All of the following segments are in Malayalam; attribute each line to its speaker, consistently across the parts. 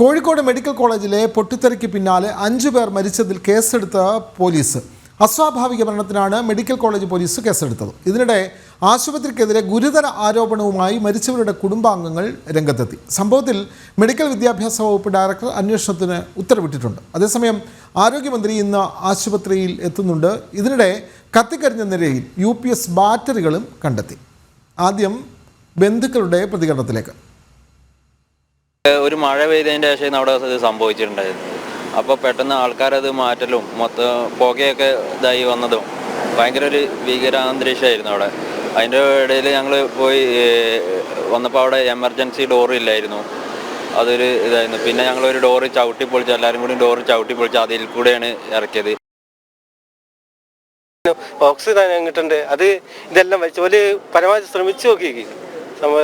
Speaker 1: കോഴിക്കോട് മെഡിക്കൽ കോളേജിലെ പൊട്ടിത്തെറിക്ക് പിന്നാലെ അഞ്ചു പേർ മരിച്ചതിൽ കേസെടുത്ത പോലീസ്. അസ്വാഭാവിക മരണത്തിനാണ് മെഡിക്കൽ കോളേജ് പോലീസ് കേസെടുത്തത്. ഇതിനിടെ ആശുപത്രിക്കെതിരെ ഗുരുതര ആരോപണവുമായി മരിച്ചവരുടെ കുടുംബാംഗങ്ങൾ രംഗത്തെത്തി. സംഭവത്തിൽ മെഡിക്കൽ വിദ്യാഭ്യാസ വകുപ്പ് ഡയറക്ടർ അന്വേഷണത്തിന് ഉത്തരവിട്ടിട്ടുണ്ട്. അതേസമയം ആരോഗ്യമന്ത്രി ഇന്ന് ആശുപത്രിയിൽ എത്തുന്നുണ്ട്. ഇതിനിടെ കത്തിക്കരിഞ്ഞ നിലയിൽ യു ബാറ്ററികളും കണ്ടെത്തി. ആദ്യം ബന്ധുക്കളുടെ പ്രതികരണത്തിലേക്ക്.
Speaker 2: ഒരു മഴ പെയ്തതിന്റെ ശേഷം അവിടെ ഇത് സംഭവിച്ചിട്ടുണ്ടായിരുന്നു. അപ്പോൾ പെട്ടെന്ന് ആൾക്കാരത് മാറ്റലും മൊത്തം പുകയൊക്കെ ഇതായി വന്നതും ഭയങ്കര ഒരു ഭീകരാന്തരീക്ഷമായിരുന്നു അവിടെ. അതിന്റെ ഇടയിൽ ഞങ്ങൾ പോയി വന്നപ്പോൾ അവിടെ എമർജൻസി ഡോർ ഇല്ലായിരുന്നു. അതൊരു ഇതായിരുന്നു. പിന്നെ ഞങ്ങൾ ഒരു ഡോറ് ചവിട്ടി പൊളിച്ച് എല്ലാവരും കൂടി ഡോറ് ചവിട്ടി പൊളിച്ച് അതിൽ കൂടെയാണ് ഇറക്കിയത്.
Speaker 3: ഓക്സിജൻ കിട്ടുന്നുണ്ട് അത് ഇതെല്ലാം വെച്ച് ഒരു പരമാവധി ശ്രമിച്ചു നോക്കി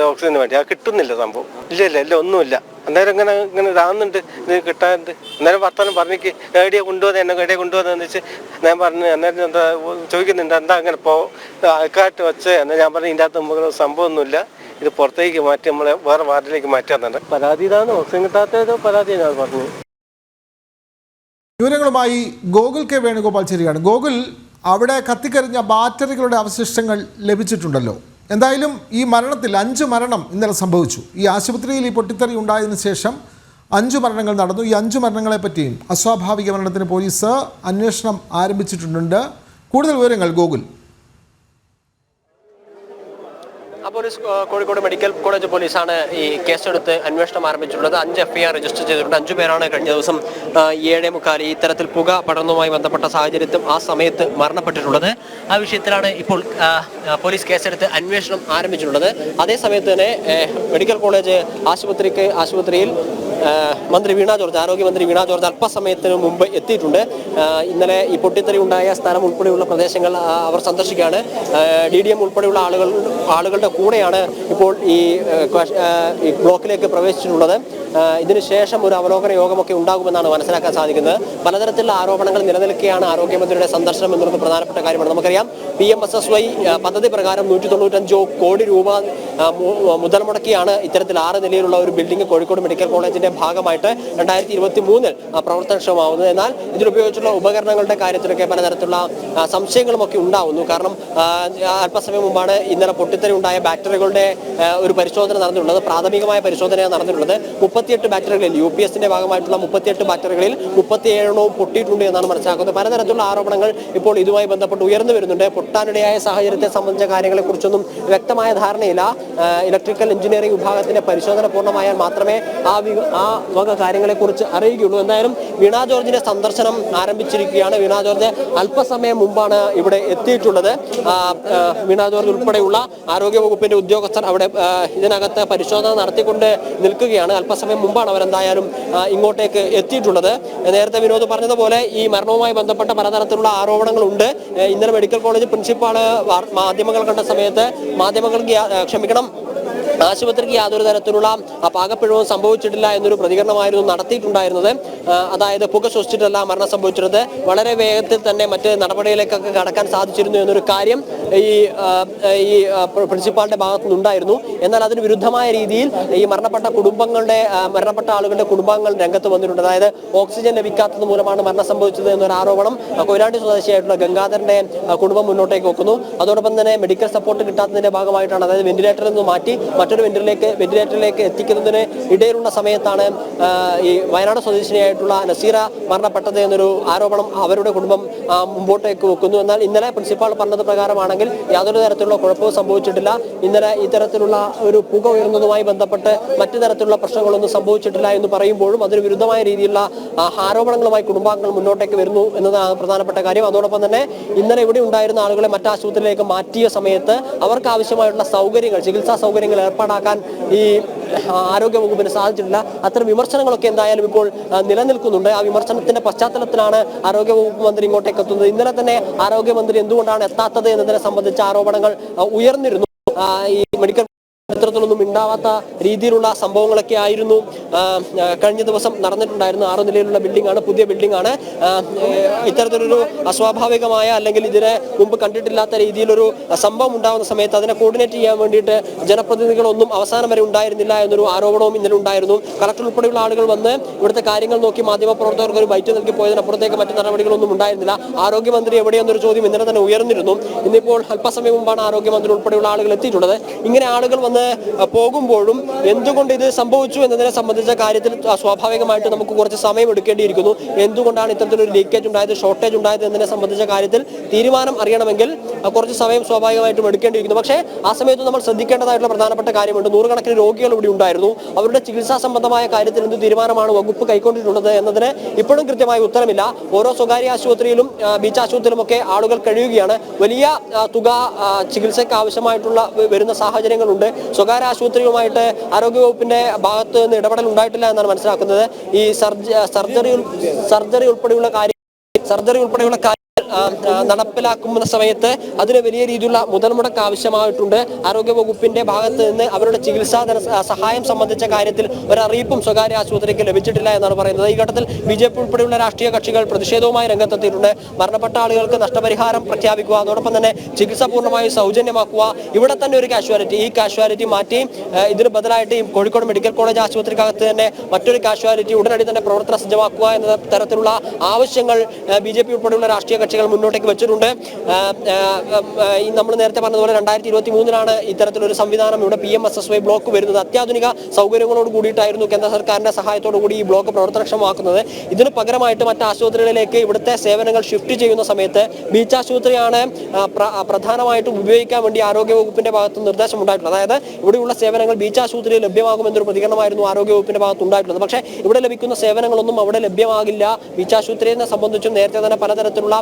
Speaker 3: ഓക്സിജന് വേണ്ടി. അത് കിട്ടുന്നില്ല സംഭവം. ഇല്ല ഇല്ല ഇല്ല ഒന്നുമില്ല. അന്നേരം ഇങ്ങനെ ഇങ്ങനെ ഇതാകുന്നുണ്ട് ഇത് കിട്ടാനുണ്ട് അന്നേരം വർത്താനം പറഞ്ഞിക്ക് എവിടെയാ കൊണ്ടുവന്നത് എന്നെ എവിടെയാ കൊണ്ടുവന്നതെന്ന് വെച്ച് ഞാൻ പറഞ്ഞു അന്നേരം എന്താ ചോദിക്കുന്നുണ്ട്. എന്താ അങ്ങനെ പോ ആൾക്കാരായിട്ട് വെച്ച്? എന്നാൽ ഞാൻ പറഞ്ഞു ഇതിന്റെ അകത്ത് നമുക്ക് സംഭവമൊന്നുമില്ല. ഇത് പുറത്തേക്ക് മാറ്റി നമ്മളെ വേറെ വാർഡിലേക്ക് മാറ്റാന്നുണ്ട് പരാതി ഇതാണ്? ഓക്സിജൻ കിട്ടാത്തത് പരാതി ഞാൻ പറഞ്ഞു
Speaker 1: വിവരങ്ങളുമായി ഗോകുൽ കെ വേണുഗോപാൽ ചേരുകയാണ്. ഗോകുൽ അവിടെ കത്തിക്കരിഞ്ഞ ബാറ്ററികളുടെ അവശിഷ്ടങ്ങൾ ലഭിച്ചിട്ടുണ്ടല്ലോ. എന്തായാലും ഈ മരണത്തിൽ അഞ്ച് മരണം ഇന്നലെ സംഭവിച്ചു. ഈ ആശുപത്രിയിൽ ഈ പൊട്ടിത്തെറി ഉണ്ടായതിനു ശേഷം അഞ്ച് മരണങ്ങൾ നടന്നു. ഈ അഞ്ച് മരണങ്ങളെ പറ്റിയും അസ്വാഭാവിക മരണത്തിന് പോലീസ് അന്വേഷണം ആരംഭിച്ചിട്ടുണ്ട്. കൂടുതൽ വിവരങ്ങൾ Gokul
Speaker 4: police Kozhikode medical college പോലീസാണ് ഈ കേസെടുത്ത് അന്വേഷണം ആരംഭിച്ചിട്ടുള്ളത്. അഞ്ച് എഫ്ഐആർ രജിസ്റ്റർ ചെയ്തിട്ടുണ്ട്. അഞ്ചു പേരാണ് കഴിഞ്ഞ ദിവസം ഏഴേ മുക്കാൽ ഇത്തരത്തിൽ പുക പടർന്നുമായി ബന്ധപ്പെട്ട സാഹചര്യത്തും ആ സമയത്ത് മരണപ്പെട്ടിട്ടുള്ളത്. ആ വിഷയത്തിലാണ് ഇപ്പോൾ പോലീസ് കേസെടുത്ത് അന്വേഷണം ആരംഭിച്ചിട്ടുള്ളത്. അതേസമയത്ത് തന്നെ മെഡിക്കൽ കോളേജ് ആശുപത്രിക്ക് ആശുപത്രിയിൽ മന്ത്രി വീണ ജോർജ് ആരോഗ്യമന്ത്രി വീണ ജോർജ് അല്പസമയത്തിന് മുമ്പ് എത്തിയിട്ടുണ്ട്. ഇന്നലെ ഈ പൊട്ടിത്തെറി ഉണ്ടായ സ്ഥലം ഉൾപ്പെടെയുള്ള പ്രദേശങ്ങൾ അവർ സന്ദർശിക്കുകയാണ്. ഡി ഡി എം ഉൾപ്പെടെയുള്ള ആളുകൾ ആളുകളുടെ കൂടെയാണ് ഇപ്പോൾ ഈ ബ്ലോക്കിലേക്ക് പ്രവേശിച്ചിട്ടുള്ളത്. ഇതിനുശേഷം ഒരു അവലോകന യോഗമൊക്കെ ഉണ്ടാകുമെന്നാണ് മനസ്സിലാക്കാൻ സാധിക്കുന്നത്. പലതരത്തിലുള്ള ആരോപണങ്ങൾ നിലനിൽക്കുകയാണ് ആരോഗ്യമന്ത്രിയുടെ സന്ദർശനം എന്നുള്ളത് പ്രധാനപ്പെട്ട കാര്യമാണ്. നമുക്കറിയാം P M S S Y പദ്ധതി പ്രകാരം നൂറ്റി തൊണ്ണൂറ്റഞ്ചോ കോടി രൂപ മുതൽ മുടക്കിയാണ് ഇത്തരത്തിൽ ആറ് നിലയിലുള്ള ഒരു ബിൽഡിംഗ് കോഴിക്കോട് മെഡിക്കൽ കോളേജിന്റെ ഭാഗമായിട്ട് രണ്ടായിരത്തി ഇരുപത്തി മൂന്നിൽ പ്രവർത്തനക്ഷമമാവുന്നത്. എന്നാൽ ഇതിലുപയോഗിച്ചുള്ള ഉപകരണങ്ങളുടെ കാര്യത്തിലൊക്കെ പലതരത്തിലുള്ള സംശയങ്ങളും സംശയങ്ങളുമൊക്കെ ഉണ്ടാവുന്നു. കാരണം അല്പസമയം മുമ്പാണ് ഇന്നലെ പൊട്ടിത്തെറി ഉണ്ടായ ബാറ്ററികളുടെ ഒരു പരിശോധന നടന്നിട്ടുള്ളത് പ്രാഥമികമായ പരിശോധനയാണ് നടന്നിട്ടുള്ളത്. മുപ്പത്തിയെട്ട് ബാറ്ററികളിൽ യു പി എസിന്റെ ഭാഗമായിട്ടുള്ള മുപ്പത്തിയെട്ട് ബാറ്ററികളിൽ മുപ്പത്തിയേഴെണ്ണവും പൊട്ടിയിട്ടുണ്ട് എന്നാണ് മനസ്സിലാക്കുന്നത്. പലതരത്തിലുള്ള ആരോപണങ്ങൾ ഇപ്പോൾ ഇതുമായി ബന്ധപ്പെട്ട് ഉയർന്നു വരുന്നുണ്ട്. പൊട്ടാനിടയായ സാഹചര്യത്തെ സംബന്ധിച്ച കാര്യങ്ങളെക്കുറിച്ചൊന്നും വ്യക്തമായ ധാരണയില്ല. ഇലക്ട്രിക്കൽ എഞ്ചിനീയറിംഗ് വിഭാഗത്തിന്റെ പരിശോധന പൂർണമായാൽ മാത്രമേ ആ ആ വക കാര്യങ്ങളെക്കുറിച്ച് അറിയുകയുള്ളൂ. എന്തായാലും വീണ ജോർജിന്റെ സന്ദർശനം ആരംഭിച്ചിരിക്കുകയാണ്. വീണ ജോർജ് അല്പസമയം മുമ്പാണ് ഇവിടെ എത്തിയിട്ടുള്ളത്. വീണ ജോർജ് ഉൾപ്പെടെയുള്ള ആരോഗ്യ വകുപ്പിന്റെ ഉദ്യോഗസ്ഥർ അവിടെ ഇതിനകത്ത് പരിശോധന നടത്തിക്കൊണ്ട് നിൽക്കുകയാണ്. അല്പസമയം മുമ്പാണ് അവരെന്തായാലും ഇങ്ങോട്ടേക്ക് എത്തിയിട്ടുള്ളത്. നേരത്തെ വിനോദ് പറഞ്ഞതുപോലെ ഈ മരണവുമായി ബന്ധപ്പെട്ട പലതരത്തിലുള്ള ആരോപണങ്ങളുണ്ട്. ഇന്നലെ മെഡിക്കൽ കോളേജ് പ്രിൻസിപ്പാൾ മാധ്യമങ്ങൾ കണ്ട സമയത്ത് മാധ്യമങ്ങൾക്ക് ക്ഷമിക്കണം. ആശുപത്രിക്ക് യാതൊരു തരത്തിലുള്ള പാകപ്പിഴവും സംഭവിച്ചിട്ടില്ല എന്നൊരു പ്രതികരണമായിരുന്നു നടത്തിയിട്ടുണ്ടായിരുന്നത്. അതായത് പുക ശ്വസിച്ചിട്ടല്ല മരണം സംഭവിച്ചിരുന്നത്. വളരെ വേഗത്തിൽ തന്നെ മറ്റ് നടപടിയിലേക്കൊക്കെ കടക്കാൻ സാധിച്ചിരുന്നു എന്നൊരു കാര്യം ഈ ഈ പ്രിൻസിപ്പാളിന്റെ ഭാഗത്തു നിന്നുണ്ടായിരുന്നു എന്നാൽ അതിന് വിരുദ്ധമായ രീതിയിൽ ഈ മരണപ്പെട്ട കുടുംബങ്ങളുടെ മരണപ്പെട്ട ആളുകളുടെ കുടുംബാംഗങ്ങൾ രംഗത്ത് വന്നിട്ടുണ്ട്. അതായത് ഓക്സിജൻ ലഭിക്കാത്തത് മൂലമാണ് മരണം സംഭവിച്ചത് എന്നൊരു ആരോപണം കൊയിലാണ്ടി സ്വദേശിയായിട്ടുള്ള ഗംഗാധരന്റെ കുടുംബം മുന്നോട്ടേക്ക് വെക്കുന്നു. അതോടൊപ്പം തന്നെ മെഡിക്കൽ സപ്പോർട്ട് കിട്ടാത്തതിന്റെ ഭാഗമായിട്ടാണ് അതായത് വെന്റിലേറ്ററിൽ നിന്ന് മാറ്റി മറ്റൊരു വെന്റിലേക്ക് വെന്റിലേറ്ററിലേക്ക് എത്തിക്കുന്നതിന് ഇടയിലുള്ള സമയത്താണ് ഈ വയനാട് സ്വദേശിനിയായിട്ടുള്ള നസീറ മരണപ്പെട്ടത് എന്നൊരു ആരോപണം അവരുടെ കുടുംബം മുമ്പോട്ടേക്ക് വെക്കുന്നു. എന്നാൽ ഇന്നലെ പ്രിൻസിപ്പാൾ പറഞ്ഞത് പ്രകാരമാണെങ്കിൽ യാതൊരു തരത്തിലുള്ള കുഴപ്പവും സംഭവിച്ചിട്ടില്ല. ഇന്നലെ ഇത്തരത്തിലുള്ള ഒരു പുക ഉയർന്നതുമായി ബന്ധപ്പെട്ട് മറ്റു തരത്തിലുള്ള പ്രശ്നങ്ങളൊന്നും സംഭവിച്ചിട്ടില്ല എന്ന് പറയുമ്പോഴും അതിന് വിരുദ്ധമായ രീതിയിലുള്ള ആരോപണങ്ങളുമായി കുടുംബാംഗങ്ങൾ മുന്നോട്ടേക്ക് വരുന്നു എന്നതാണ് പ്രധാനപ്പെട്ട കാര്യം. അതോടൊപ്പം തന്നെ ഇന്നലെ ഇവിടെ ഉണ്ടായിരുന്ന ആളുകളെ മറ്റ് ആശുപത്രിയിലേക്ക് മാറ്റിയ സമയത്ത് അവർക്ക് ആവശ്യമായിട്ടുള്ള സൗകര്യങ്ങൾ ചികിത്സാ സൗകര്യങ്ങൾ ഏർപ്പാടാക്കാൻ ഈ ആരോഗ്യ വകുപ്പിന് സാധിച്ചിട്ടില്ല. അത്തരം വിമർശനങ്ങളൊക്കെ എന്തായാലും ഇപ്പോൾ നിലനിൽക്കുന്നുണ്ട്. ആ വിമർശനത്തിന്റെ പശ്ചാത്തലത്തിലാണ് ആരോഗ്യ വകുപ്പ് മന്ത്രി ഇങ്ങോട്ടേക്ക് എത്തുന്നത്. ഇന്നലെ തന്നെ ആരോഗ്യമന്ത്രി എന്തുകൊണ്ടാണ് എത്താത്തത് എന്നതിനെ സംബന്ധിച്ച ആരോപണങ്ങൾ ഉയർന്നിരുന്നു. ഈ മെഡിക്കൽ ഇത്തരത്തിലൊന്നും ഉണ്ടാവാത്ത രീതിയിലുള്ള സംഭവങ്ങളൊക്കെ ആയിരുന്നു. കഴിഞ്ഞ ദിവസം നടന്നിട്ടുണ്ടായിരുന്നു ആറ് നിലയിലുള്ള ബിൽഡിംഗ് ആണ് പുതിയ ബിൽഡിംഗ് ആണ് ഇത്തരത്തിലൊരു അസ്വാഭാവികമായ അല്ലെങ്കിൽ ഇതിനെ മുമ്പ് കണ്ടിട്ടില്ലാത്ത രീതിയിലൊരു സംഭവം ഉണ്ടാകുന്ന സമയത്ത് അതിനെ കോർഡിനേറ്റ് ചെയ്യാൻ വേണ്ടിയിട്ട് ജനപ്രതിനിധികളൊന്നും അവസാനം വരെ ഉണ്ടായിരുന്നില്ല എന്നൊരു ആരോപണവും ഇന്നലെ ഉണ്ടായിരുന്നു. കളക്ടർ ഉൾപ്പെടെയുള്ള ആളുകൾ വന്ന് ഇവിടുത്തെ കാര്യങ്ങൾ നോക്കി മാധ്യമപ്രവർത്തകർക്ക് ഒരു ബൈറ്റ് നൽകി പോയതിനപ്പുറത്തേക്ക് മറ്റു നടപടികളൊന്നും ഉണ്ടായിരുന്നില്ല. ആരോഗ്യമന്ത്രി എവിടെയെന്നൊരു ചോദ്യം ഇന്നലെ തന്നെ ഉയർന്നിരുന്നു. ഇന്നിപ്പോൾ അല്പസമയം മുമ്പാണ് ആരോഗ്യമന്ത്രി ഉൾപ്പെടെയുള്ള ആളുകൾ എത്തിയിട്ടുള്ളത്. ഇങ്ങനെ ആളുകൾ വന്ന് പോകുമ്പോഴും എന്തുകൊണ്ട് ഇത് സംഭവിച്ചു എന്നതിനെ സംബന്ധിച്ച കാര്യത്തിൽ സ്വാഭാവികമായിട്ട് നമുക്ക് കുറച്ച് സമയം എടുക്കേണ്ടിയിരിക്കുന്നു. എന്തുകൊണ്ടാണ് ഇത്തരത്തിലൊരു ലീക്കേജ് ഉണ്ടായത് ഷോർട്ടേജ് ഉണ്ടായത് എന്നതിനെ സംബന്ധിച്ച കാര്യത്തിൽ തീരുമാനം അറിയണമെങ്കിൽ കുറച്ച് സമയം സ്വാഭാവികമായിട്ടും എടുക്കേണ്ടിയിരിക്കുന്നു. പക്ഷേ ആ സമയത്ത് നമ്മൾ ശ്രദ്ധിക്കേണ്ടതായിട്ടുള്ള പ്രധാനപ്പെട്ട കാര്യമുണ്ട്. നൂറുകണക്കിന് രോഗികൾ ഇവിടെ ഉണ്ടായിരുന്നു. അവരുടെ ചികിത്സാ സംബന്ധമായ കാര്യത്തിൽ എന്ത് തീരുമാനമാണ് വകുപ്പ് കൈക്കൊണ്ടിട്ടുള്ളത് എന്നതിന് ഇപ്പോഴും കൃത്യമായ ഉത്തരമില്ല. ഓരോ സ്വകാര്യ ആശുപത്രിയിലും ബീച്ച് ബീച്ച് ആശുപത്രിയിലുമൊക്കെ ആളുകൾ കഴിയുകയാണ്. വലിയ തുക ചികിത്സയ്ക്ക് ആവശ്യമായിട്ടുള്ള വരുന്ന സാഹചര്യങ്ങളുണ്ട്. സ്വകാര്യ ആശുപത്രിയുമായിട്ട് ആരോഗ്യവകുപ്പിന്റെ ഭാഗത്ത് നിന്ന് ഇടപെടൽ ഉണ്ടായിട്ടില്ല എന്നാണ് മനസ്സിലാക്കുന്നത്. ഈ സർജ സർജറി സർജറി ഉൾപ്പെടെയുള്ള കാര്യം സർജറി ഉൾപ്പെടെയുള്ള ആ, നടപ്പിലാക്കുന്ന സമയത്ത് അതിന് വലിയ രീതിയിലുള്ള മുതൽ മുടക്ക് ആവശ്യമായിട്ടുണ്ട്. ആരോഗ്യ വകുപ്പിന്റെ ഭാഗത്ത് നിന്ന് അവരുടെ ചികിത്സാ സഹായം സംബന്ധിച്ച കാര്യത്തിൽ ഒരറിയിപ്പും സ്വകാര്യ ആശുപത്രിക്ക് ലഭിച്ചിട്ടില്ല എന്നാണ് പറയുന്നത്. ഈ ഘട്ടത്തിൽ ബി ജെ പി ഉൾപ്പെടെയുള്ള രാഷ്ട്രീയ കക്ഷികൾ പ്രതിഷേധവുമായി രംഗത്തെത്തിയിട്ടുണ്ട്. മരണപ്പെട്ട ആളുകൾക്ക് നഷ്ടപരിഹാരം പ്രഖ്യാപിക്കുക അതോടൊപ്പം തന്നെ ചികിത്സ പൂർണമായി സൗജന്യമാക്കുക. ഇവിടെ തന്നെ ഒരു കാഷ്വാലിറ്റി ഈ കാഷ്വാലിറ്റി മാറ്റി ഇതിന് ബദലായിട്ട് ഈ കോഴിക്കോട് മെഡിക്കൽ കോളേജ് ആശുപത്രിക്കകത്ത് തന്നെ മറ്റൊരു കാഷ്വാലിറ്റി ഉടനടി തന്നെ പ്രവർത്തന സജ്ജമാക്കുക എന്ന തരത്തിലുള്ള ആവശ്യങ്ങൾ ബി ജെ പി ഉൾപ്പെടെയുള്ള രാഷ്ട്രീയ കക്ഷികൾ മുന്നോട്ടേക്ക് വെച്ചിട്ടുണ്ട്. നമ്മൾ നേരത്തെ പറഞ്ഞതുപോലെ രണ്ടായിരത്തി ഇരുപത്തി മൂന്നിലാണ് ഇത്തരത്തിലൊരു സംവിധാനം ഇവിടെ P M S S Y block വരുന്നത്. അത്യാധുനിക സൗകര്യങ്ങളോട് കൂടിയിട്ടായിരുന്നു കേന്ദ്ര സർക്കാരിന്റെ സഹായത്തോടു കൂടി ഈ ബ്ലോക്ക് പ്രവർത്തനക്ഷമമാക്കുന്നത്. ഇതിന് പകരമായിട്ട് മറ്റ് ആശുപത്രികളിലേക്ക് ഇവിടുത്തെ സേവനങ്ങൾ ഷിഫ്റ്റ് ചെയ്യുന്ന സമയത്ത് ബീച്ച് ആശുപത്രിയാണ് പ്രധാനമായിട്ടും ഉപയോഗിക്കാൻ വേണ്ടി ആരോഗ്യ വകുപ്പിന്റെ ഭാഗത്ത് നിർദ്ദേശം ഉണ്ടായിട്ടുള്ളത് അതായത് ഇവിടെയുള്ള സേവനങ്ങൾ ബീച്ച് ആശുപത്രിയിൽ ലഭ്യമാകുമെന്നൊരു പ്രതികരണമായിരുന്നു ആരോഗ്യ വകുപ്പിന്റെ ഭാഗത്ത് ഉണ്ടായിട്ടുള്ളത് പക്ഷേ ഇവിടെ ലഭിക്കുന്ന സേവനങ്ങളൊന്നും അവിടെ ലഭ്യമാകില്ല. ബീച്ച് ആശുപത്രിയെ സംബന്ധിച്ചും നേരത്തെ തന്നെ പലതരത്തിലുള്ള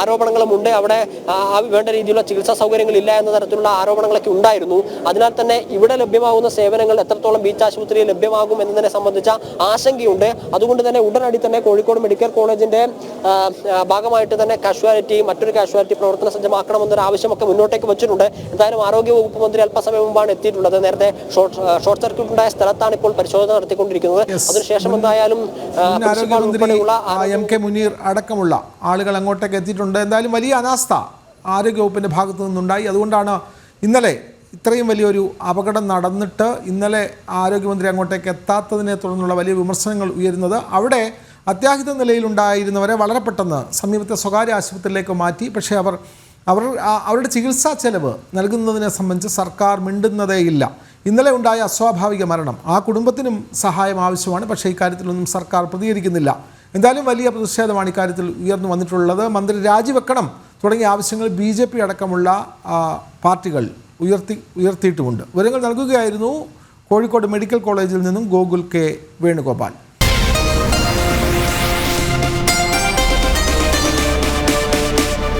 Speaker 4: ആരോപണങ്ങളും ഉണ്ട്. അവിടെ വേണ്ട രീതിയിലുള്ള ചികിത്സാ സൗകര്യങ്ങൾ ഇല്ല എന്ന തരത്തിലുള്ള ആരോപണങ്ങളൊക്കെ ഉണ്ടായിരുന്നു. അതിനാൽ തന്നെ ഇവിടെ ലഭ്യമാകുന്ന സേവനങ്ങൾ എത്രത്തോളം ബീച്ച് ആശുപത്രിയിൽ ലഭ്യമാകും എന്നതിനെ സംബന്ധിച്ച ആശങ്കയുണ്ട്. അതുകൊണ്ട് തന്നെ ഉടനടി തന്നെ കോഴിക്കോട് മെഡിക്കൽ കോളേജിന്റെ ഭാഗമായിട്ട് തന്നെ കാഷ്വാലിറ്റി മറ്റൊരു കാഷ്വാലിറ്റി പ്രവർത്തന സജ്ജമാക്കണമെന്നൊരു ആവശ്യമൊക്കെ മുന്നോട്ടേക്ക് വെച്ചിട്ടുണ്ട്. എന്തായാലും ആരോഗ്യ വകുപ്പ് മന്ത്രി അല്പസമയം മുമ്പാണ് എത്തിയിട്ടുള്ളത്. നേരത്തെ ഷോർട്ട് സർക്യൂട്ട് ഉണ്ടായ സ്ഥലത്താണ് ഇപ്പോൾ പരിശോധന നടത്തിക്കൊണ്ടിരിക്കുന്നത്. അതിനുശേഷം എന്തായാലും
Speaker 1: എം കെ മുനീർ അടക്കമുള്ള ആളുകൾ അങ്ങോട്ടേക്ക് എത്തിയിട്ടുണ്ട്. എന്തായാലും വലിയ അനാസ്ഥ ആരോഗ്യവകുപ്പിന്റെ ഭാഗത്തു നിന്നുണ്ടായി. അതുകൊണ്ടാണ് ഇന്നലെ ഇത്രയും വലിയൊരു അപകടം നടന്നിട്ട് ഇന്നലെ ആരോഗ്യമന്ത്രി അങ്ങോട്ടേക്ക് എത്താത്തതിനെ തുടർന്നുള്ള വലിയ വിമർശനങ്ങൾ ഉയരുന്നത്. അവിടെ അത്യാഹിത നിലയിലുണ്ടായിരുന്നവരെ വളരെ പെട്ടെന്ന് സമീപത്തെ സ്വകാര്യ ആശുപത്രിയിലേക്ക് മാറ്റി. പക്ഷേ അവർ അവർ അവരുടെ ചികിത്സാ ചെലവ് നൽകുന്നതിനെ സംബന്ധിച്ച് സർക്കാർ മിണ്ടുന്നതേയില്ല. ഇന്നലെ ഉണ്ടായ അസ്വാഭാവിക മരണം ആ കുടുംബത്തിനും സഹായം ആവശ്യമാണ്. പക്ഷേ ഇക്കാര്യത്തിലൊന്നും സർക്കാർ പ്രതികരിക്കുന്നില്ല. എന്തായാലും വലിയ പ്രതിഷേധമാണ് ഇക്കാര്യത്തിൽ ഉയർന്നു വന്നിട്ടുള്ളത്. മന്ത്രി രാജിവെക്കണം തുടങ്ങിയ ആവശ്യങ്ങൾ ബി ജെ പി അടക്കമുള്ള പാർട്ടികൾ ഉയർത്തി ഉയർത്തിയിട്ടുമുണ്ട്. വിവരങ്ങൾ നൽകുകയായിരുന്നു കോഴിക്കോട് മെഡിക്കൽ കോളേജിൽ നിന്നും ഗോകുൽ കെ വേണുഗോപാൽ.